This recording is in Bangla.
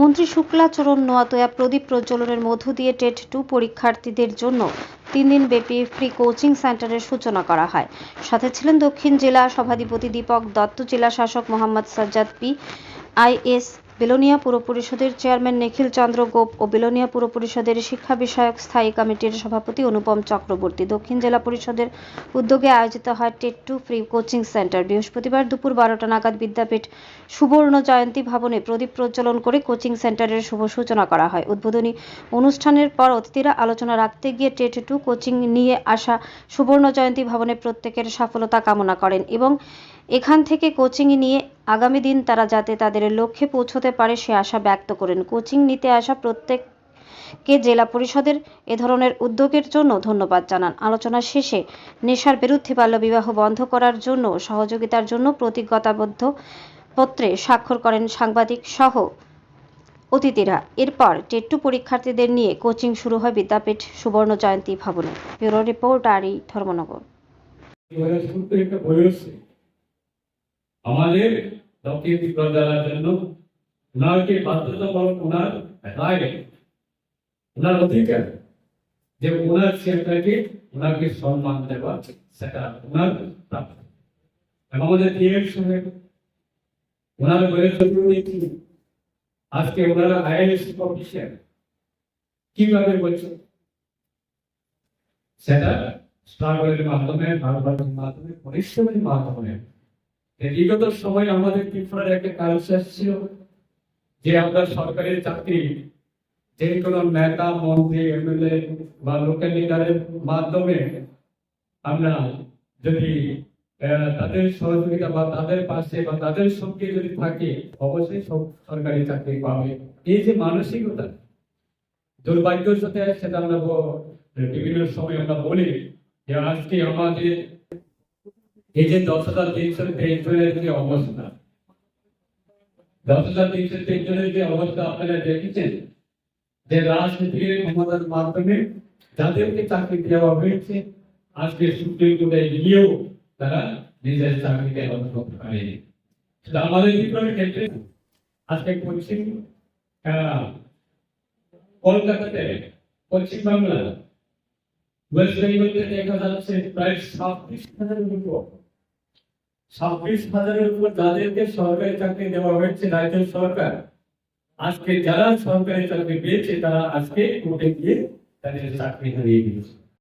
মন্ত্রী শুক্লাচরণ নোয়াতয়া প্রদীপ প্রজ্বলনের মধ্য দিয়ে টেট টু পরীক্ষার্থীদের জন্য তিন দিন ব্যাপী ফ্রি কোচিং সেন্টারের সূচনা করা হয়। সাথে ছিলেন দক্ষিণ জেলা সভাধিপতি দীপক দত্ত, জেলা শাসক মোহাম্মদ সাজ্জাদ পি, আইএস বেলোনিয়া পুর পরিষদের চেয়ারম্যান নিখিল চন্দ্র গোপ ও বেলোনিয়া পুর পরিষদের শিক্ষা বিষয়ক স্থায়ী কমিটির সভাপতি অনুপম চক্রবর্তী দক্ষিণ জেলা পরিষদের উদ্যোগে আয়োজিত হয় TET two free coaching centre. বৃহস্পতিবার দুপুর বারোটা নাগাদ বিদ্যাপীঠ সুবর্ণ জয়ন্তী ভবনে প্রদীপ প্রজ্বলন করে কোচিং সেন্টারের শুভ সূচনা করা হয়। উদ্বোধনী অনুষ্ঠানের পর অতিথিরা আলোচনা রাখতে গিয়ে টেট টু কোচিং নিয়ে আসা সুবর্ণ জয়ন্তী ভবনে প্রত্যেকের সফলতা কামনা করেন এবং এখান থেকে কোচিং নিয়ে আগামী দিন তারা যাতে তাদের লক্ষ্যে পৌঁছতে পারে সে আশা ব্যক্ত করেন। কোচিং নিতে আসা প্রত্যেককে জেলা পরিষদের এ ধরনের উদ্যোগের জন্য ধন্যবাদ জানান। আলোচনা শেষে নেশার বিরুদ্ধে বাল্যবিবাহ বন্ধ করার জন্য, সহযোগিতার জন্য প্রতিজ্ঞতাবদ্ধ পত্রে স্বাক্ষর করেন সাংবাদিক সহ অতিথিরা। এরপর টেট্টু পরীক্ষার্থীদের নিয়ে কোচিং শুরু হয় বিদ্যাপীঠ সুবর্ণ জয়ন্তী ভবনে। ব্যুরো রিপোর্ট, আরই ধর্মনগর। আমাদের ত্রিপুরা জেলার জন্য ওনাকে বাধ্যতামূলক ওনার রায়। ওনার অধিকার। যে ওনার সেটাকে ওনাকে সম্মান দেওয়া, সেটা ওনার প্রাপ্য এবং আমাদের ডিএর সঙ্গে ওনার বয়স আজকে ওনারা আইএস অফিসার। কীভাবে বলছে? সেটা স্ট্রাগলের মাধ্যমে ভারতের মাধ্যমে পরিশ্রমের মাধ্যমে বিগত সময় আমাদের ত্রিপুরার একটা কালচার ছিল যে আমরা সরকারি চাকরি, যে কোনো নেতা, মন্ত্রী, এমএলএ বা লোকাল লিডারের মাধ্যমে আমরা যদি তাদের সহযোগিতা বা তাদের পাশে বা তাদের সঙ্গে যদি থাকি, অবশ্যই সব সরকারি চাকরি পাবে। এই যে মানসিকতা, দুর্ভাগ্যের সাথে সেটা আমরা বিভিন্ন সময় আমরা বলি যে আজকে আমাদের এই যে দশ হাজার তিনশো তেইশ জনের যে অবস্থা দশ হাজার তিনশো তেইশ জনের যে অবস্থা আপনারা দেখেছেন? যে রাজনীতির ক্ষমতার মাধ্যমে যাদেরকে চাকরি দেওয়া হয়েছে, আজকে সুপ্রিম কোর্টে গিয়েও তারা নিজের চাকরিকে রদ করতে পারেনি। আমাদের ত্রিপুরার ক্ষেত্রে আজকে পশ্চিম কলকাতাতে পশ্চিম ওয়েস্ট বেঙ্গলতে দেখা যাচ্ছে প্রায় ছাব্বিশ হাজারের উপর। ছাব্বিশ হাজারের উপর যাদেরকে সরকারি চাকরি দেওয়া হয়েছে রাজ্য সরকার, আজকে যারা সরকারি চাকরি পেয়েছে তারা আজকে কোর্টে গিয়ে তাদের চাকরি হারিয়ে দিয়েছে